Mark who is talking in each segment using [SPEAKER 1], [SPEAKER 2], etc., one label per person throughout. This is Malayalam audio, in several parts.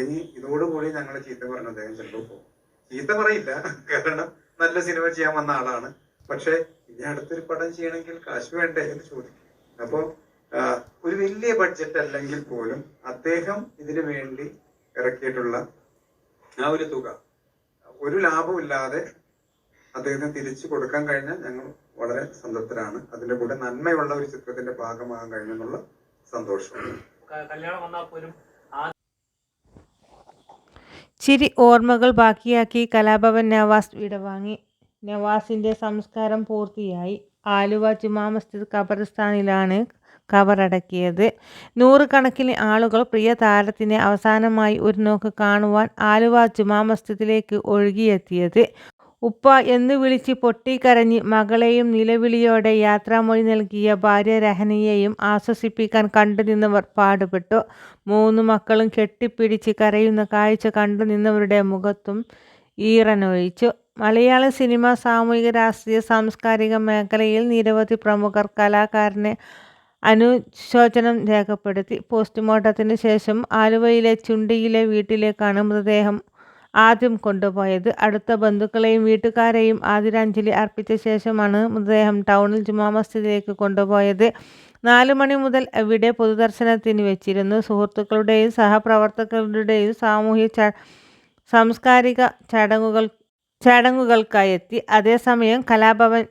[SPEAKER 1] അല്ലെങ്കിൽ ഇതോടുകൂടി ഞങ്ങൾ ചീത്ത പറഞ്ഞു അദ്ദേഹം ചിലപ്പോൾ പോകും. ചീത്ത പറയില്ല. കാരണം നല്ല സിനിമ ചെയ്യാൻ വന്ന ആളാണ്. പക്ഷെ ഇനി അടുത്തൊരു പടം ചെയ്യണമെങ്കിൽ കാശ് വേണ്ടേ എന്ന് ചോദിക്കും. അപ്പോൾ ഒരു വലിയ ബഡ്ജറ്റ് അല്ലെങ്കിൽ പോലും അദ്ദേഹം ഇതിനു വേണ്ടി ഇറക്കിയിട്ടുള്ള ആ ഒരു തുക ഒരു ലാഭമില്ലാതെ അദ്ദേഹത്തിന് തിരിച്ചു കൊടുക്കാൻ കഴിഞ്ഞാൽ ഞങ്ങൾ വളരെ സംതൃപ്തരാണ്. അതിന്റെ കൂടെ നന്മയുള്ള ഒരു ചിത്രത്തിന്റെ ഭാഗമാകാൻ കഴിഞ്ഞെന്നുള്ള
[SPEAKER 2] സന്തോഷം. കല്യാണം വന്നാൽ പോലും
[SPEAKER 3] ചിരി ഓർമ്മകൾ ബാക്കിയാക്കി കലാഭവൻ നവാസ് വിടവാങ്ങി. നവാസിന്റെ സംസ്കാരം പൂർത്തിയായി. ആലുവ ജുമാ മസ്ജിദ് ഖബർസ്ഥാനിലാണ് കവറടക്കിയത് നൂറുകണക്കിന് ആളുകൾ പ്രിയ താരത്തിനെ അവസാനമായി ഒരു നോക്ക് കാണുവാൻ ആലുവ ജുമാ മസ്ജിദിലേക്ക് ഒഴുകിയെത്തിയത്. ഉപ്പ എന്ന് വിളിച്ച് പൊട്ടിക്കരഞ്ഞ് മകളെയും നിലവിളിയോടെ യാത്രാമൊഴി നൽകിയ ഭാര്യ രഹനയെയും ആശ്വസിപ്പിക്കാൻ കണ്ടുനിന്നവർ പാടുപെട്ടു. മൂന്ന് മക്കളും കെട്ടിപ്പിടിച്ച് കരയുന്ന കാഴ്ച കണ്ടു നിന്നവരുടെ മുഖത്തും ഈറനൊഴിച്ചു. മലയാള സിനിമ സാമൂഹിക രാഷ്ട്രീയ സാംസ്കാരിക മേഖലയിൽ നിരവധി പ്രമുഖർ കലാകാരനെ അനുശോചനം രേഖപ്പെടുത്തി. പോസ്റ്റ്മോർട്ടത്തിന് ശേഷം ആലുവയിലെ ചുണ്ടിയിലെ വീട്ടിലേക്കാണ് മൃതദേഹം ആദ്യം കൊണ്ടുപോയത്. അടുത്ത ബന്ധുക്കളെയും വീട്ടുകാരെയും ആദരാഞ്ജലി അർപ്പിച്ച ശേഷമാണ് മൃതദേഹം ടൗണിൽ ജുമാ മസ്ജിദിലേക്ക് കൊണ്ടുപോയത്. നാലു മണി മുതൽ ഇവിടെ പൊതുദർശനത്തിന് വെച്ചിരുന്നു. സുഹൃത്തുക്കളുടെയും സഹപ്രവർത്തകരുടെയും സാമൂഹ്യ ച സാംസ്കാരിക ചടങ്ങുകൾ ചടങ്ങുകൾക്കായി എത്തി. അതേസമയം കലാഭവൻ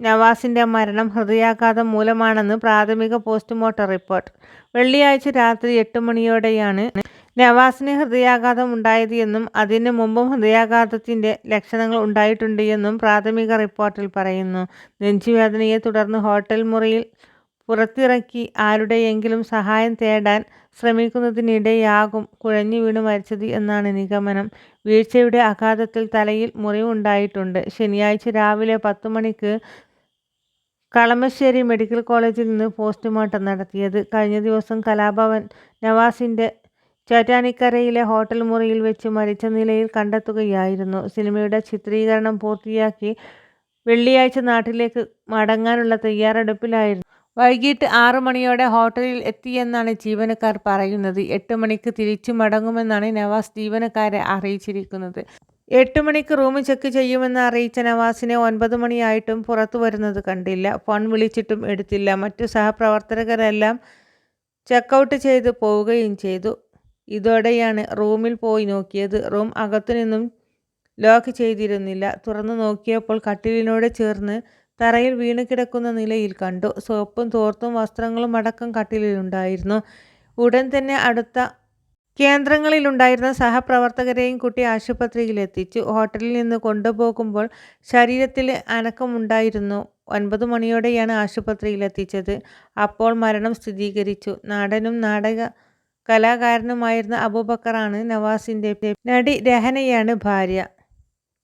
[SPEAKER 3] നവാസിന്റെ മരണം ഹൃദയാഘാതം മൂലമാണെന്ന് പ്രാഥമിക പോസ്റ്റ്മോർട്ടം റിപ്പോർട്ട്. വെള്ളിയാഴ്ച രാത്രി എട്ട് മണിയോടെയാണ് നവാസിന് ഹൃദയാഘാതം ഉണ്ടായത് എന്നും അതിന് മുമ്പും ഹൃദയാഘാതത്തിന്റെ ലക്ഷണങ്ങൾ ഉണ്ടായിട്ടുണ്ട് എന്നും പ്രാഥമിക റിപ്പോർട്ടിൽ പറയുന്നു. നെഞ്ചുവേദനയെ തുടർന്ന് ഹോട്ടൽ മുറിയിൽ പുറത്തിറക്കി ആരുടെയെങ്കിലും സഹായം തേടാൻ ശ്രമിക്കുന്നതിനിടെയാകും കുഴഞ്ഞു വീണ് മരിച്ചത് എന്നാണ് നിഗമനം. വീഴ്ചയുടെ ആഘാതത്തിൽ തലയിൽ മുറിവുണ്ടായിട്ടുണ്ട് ശനിയാഴ്ച രാവിലെ പത്തു മണിക്ക് കളമശ്ശേരി മെഡിക്കൽ കോളേജിൽ നിന്ന് പോസ്റ്റ്മോർട്ടം നടത്തിയത്. കഴിഞ്ഞ ദിവസം കലാഭവൻ നവാസിന്റെ ചേറ്റാനിക്കരയിലെ ഹോട്ടൽ മുറിയിൽ വെച്ച് മരിച്ച നിലയിൽ കണ്ടെത്തുകയായിരുന്നു. സിനിമയുടെ ചിത്രീകരണം പൂർത്തിയാക്കി വെള്ളിയാഴ്ച നാട്ടിലേക്ക് മടങ്ങാനുള്ള തയ്യാറെടുപ്പിലായിരുന്നു. വൈകിട്ട് ആറു മണിയോടെ ഹോട്ടലിൽ എത്തിയെന്നാണ് ജീവനക്കാർ പറയുന്നത്. എട്ട് മണിക്ക് തിരിച്ചു മടങ്ങുമെന്നാണ് നവാസ് ജീവനക്കാരെ അറിയിച്ചിരിക്കുന്നത്. എട്ട് മണിക്ക് റൂം ചെക്ക് ചെയ്യുമെന്ന് അറിയിച്ച നവാസിനെ ഒൻപത് മണിയായിട്ടും പുറത്തു വരുന്നത് കണ്ടില്ല. ഫോൺ വിളിച്ചിട്ടും എടുത്തില്ല. മറ്റു സഹപ്രവർത്തകരെല്ലാം ചെക്കൗട്ട് ചെയ്ത് പോവുകയും ചെയ്തു. ഇതോടെയാണ് റൂമിൽ പോയി നോക്കിയത്. റൂം അകത്തുനിന്നും ലോക്ക് ചെയ്തിരുന്നില്ല. തുറന്നു നോക്കിയപ്പോൾ കട്ടിലിനോട് ചേർന്ന് തറയിൽ വീണ് കിടക്കുന്ന നിലയിൽ കണ്ടു. സോപ്പും തോർത്തും വസ്ത്രങ്ങളും അടക്കം കട്ടിലിലുണ്ടായിരുന്നു. ഉടൻ തന്നെ അടുത്ത കേന്ദ്രങ്ങളിലുണ്ടായിരുന്ന സഹപ്രവർത്തകരെയും കുട്ടി ആശുപത്രിയിൽ എത്തിച്ചു ഹോട്ടലിൽ നിന്ന് കൊണ്ടുപോകുമ്പോൾ ശരീരത്തിൽ അനക്കമുണ്ടായിരുന്നു. ഒൻപത് മണിയോടെയാണ് ആശുപത്രിയിൽ എത്തിച്ചത് അപ്പോൾ മരണം സ്ഥിരീകരിച്ചു. നാടനും നാടക കലാകാരനുമായിരുന്ന അബൂബക്കറാണ് നവാസിന്റെ നടി രഹനയാണ് ഭാര്യ.